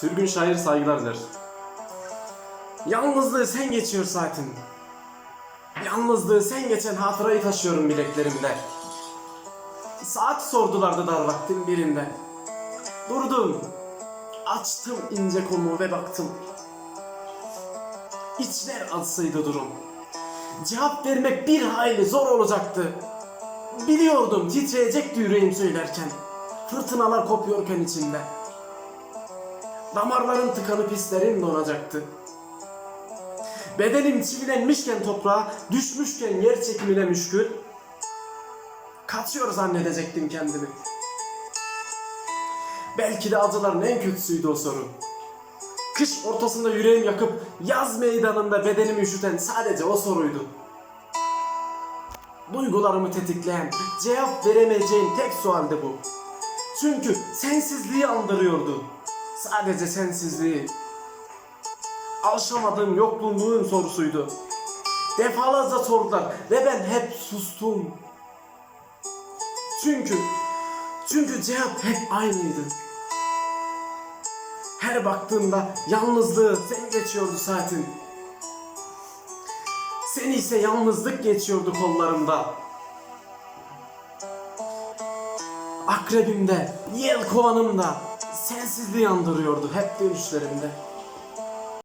Sürgün şair saygılar der. Yalnızlığı sen geçiyor saatin. Yalnızlığı sen geçen hatırayı taşıyorum bileklerimde. Saat sordulardı dar vaktin birinde. Durdum. Açtım ince kolumu ve baktım. İçler acısıydı durum. Cevap vermek bir hayli zor olacaktı. Biliyordum titreyecekti yüreğim söylerken. Fırtınalar kopuyorken içimde. Damarlarım tıkanıp hislerim donacaktı. Bedenim çivilenmişken toprağa, düşmüşken yer çekimine müşkül. Kaçıyor zannedecektim kendimi. Belki de acıların en kötüsüydü o soru. Kış ortasında yüreğim yakıp yaz meydanında bedenimi üşüten sadece o soruydu. Duygularımı tetikleyen, cevap veremeyeceğim tek sualdi bu. Çünkü sensizliği andırıyordu. Sadece sensizliği. Alışamadığım yokluğun sorusuydu. Defalarca sordular ve ben hep sustum. Çünkü, çünkü cevap hep aynıydı. Her baktığımda yalnızlığı sen geçiyordu saatin. Seni ise yalnızlık geçiyordu kollarımda. Akrebimde, yel kovanımda sensizliği andırıyordu hep dönüşlerimde.